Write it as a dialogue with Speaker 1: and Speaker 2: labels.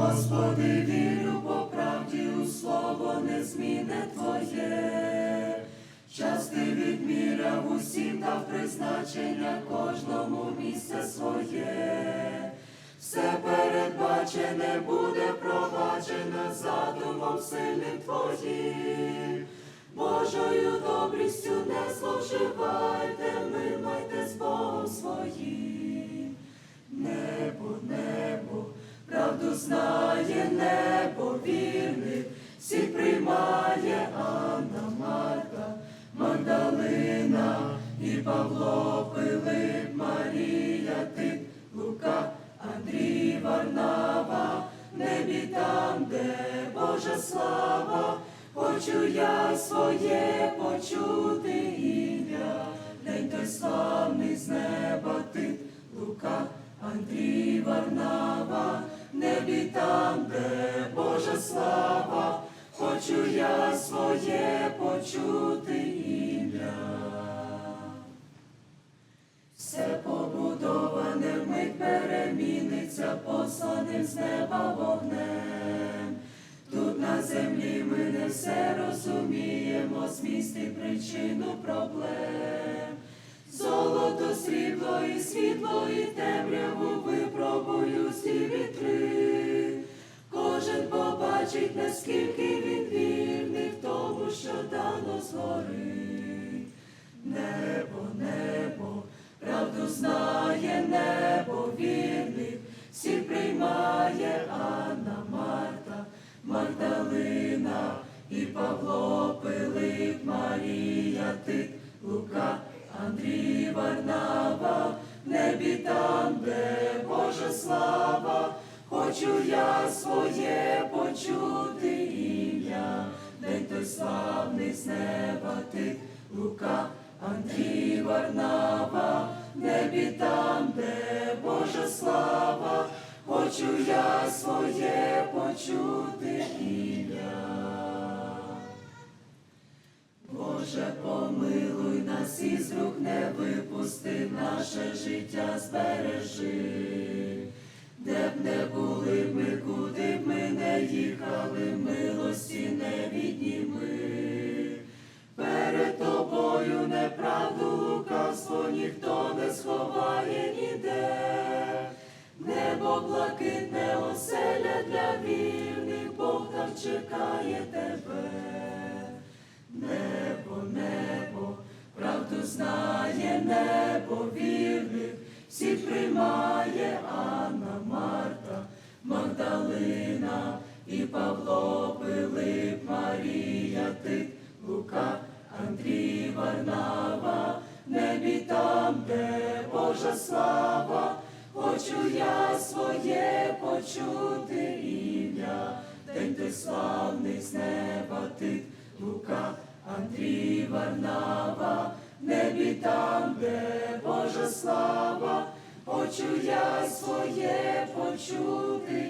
Speaker 1: Господи, вірю по правді у слово незмінне Твоє. Час ти відміряв усім дав призначення кожному місце своє. Все передбачене буде проваджено задумом сильним Твоїм. Божою добрістю не зловживайте, милайте з Богом своїм. Небо, небо, правду знає небо вірних, всіх приймає Анна Марта, Магдалина і Павло, Пилип, Марія, Тит, Лука, Андрій, Варнава, небі там, де Божа слава, хочу я своє почути ім'я, день той славний з неба Тит, Лука, Андрій, Варнава, небі там, де Божа слава, хочу я своє почути ім'я. Все побудоване вмить переміниться посланим з неба вогнем. Тут на землі ми не все розуміємо, зміст і причину проблем. Золото, срібло і світло, і темряву дано. Небо, небо, правду знає небо вірних, всіх приймає Анна Марта, Магдалина і Павло, Пилип, Марія, Тит, Лука, Андрій, Варнава, в небі там, де Божа слава, хочу я своє почути день той славний з неба Тит, Лука, Андрій, Варнава, небі там, де Божа слава, хочу я своє почути ім'я. Боже, помилуй нас із рук не випусти, наше життя збережи. Блакитне оселя для вірних, Бог там чекає тебе. Небо, небо, правду знає небо вірних, всіх приймає Анна Марта, Магдалина і Павло, Пилип, Марія, Тит, Лука, Андрій, Варнава, небі там, де Божа слава, хочу я своє почути ім'я, день той славний з неба Тит, Лука, Андрій, Варнава, небі там, де Божа слава, хочу я своє почути